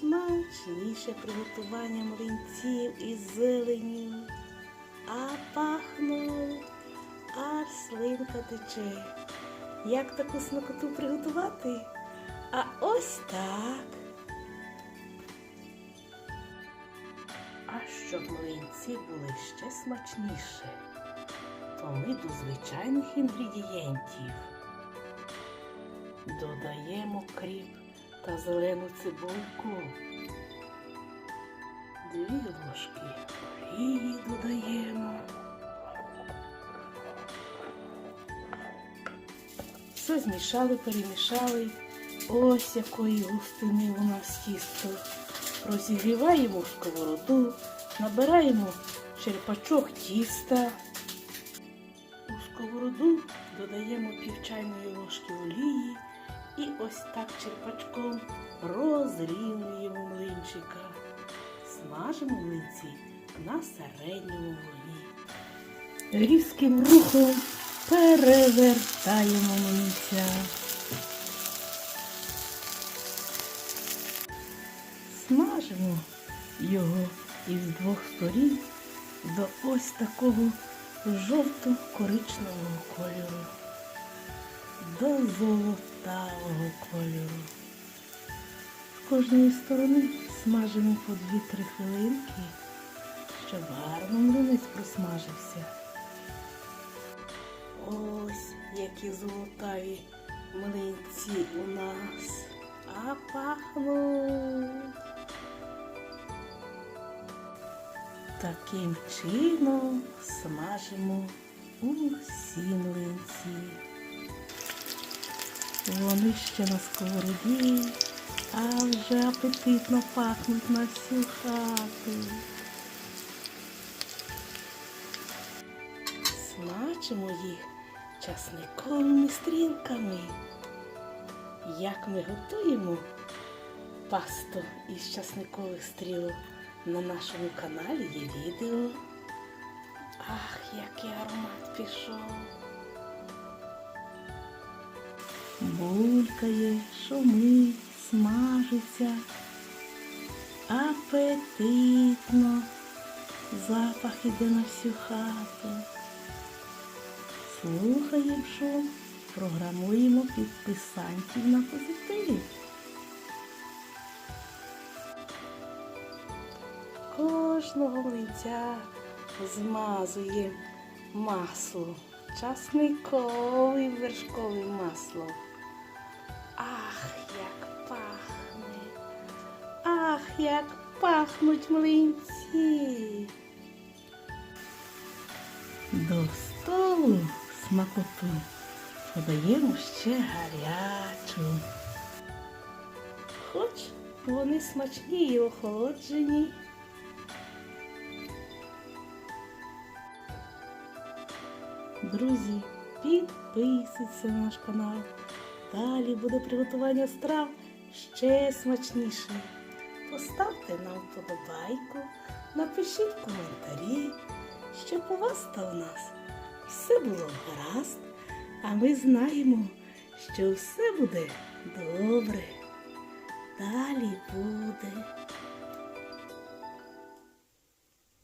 Смачніше приготування млинців із зеленю, а пахнуть, аж слинка тече. Як таку смакоту приготувати? А ось так. А щоб млинці були ще смачніше, то ми до звичайних інгредієнтів додаємо кріп та зелену цибульку. Дві ложки олії додаємо. Все змішали, перемішали. Ось якої густини у нас тісто. Розігріваємо сковороду, набираємо черпачок тіста. У сковороду додаємо пів чайної ложки олії ось так черпачком розрівнюємо млинчика. Смажимо млинці на середньому вогні. Різким рухом перевертаємо млинця. Смажимо його із двох сторін до ось такого жовто-коричневого кольору, до золотавого кольору. З кожної сторони смажимо по 2-3 хвилинки, щоб гарно млинець просмажився. Ось які золотаві млинці у нас. А пахнуть. Таким чином смажимо усі млинці. Вони ще на сковороді, а вже апетитно пахнуть на всю хату. Смачимо їх часниковими стрілками. Як ми готуємо пасту із часникових стрілок на нашому каналі є відео. Ах, який аромат пішов. Булькає, шумить, смажиться. Апетитно. Запах іде на всю хату. Слухаємо шум, програмуємо підписантів на позитив. Кожного лиця змазує масло, часникове вершкове масло. Як пахнуть млинці! До столу смакоту подаємо ще гарячу. Хоч вони смачні і охолоджені. Друзі, підписуйтесь на наш канал. Далі буде приготування страв ще смачніше. Поставте нам вподобайку, напишіть коментарі, щоб у вас та у нас все було гаразд, а ми знаємо, що все буде добре. Далі буде.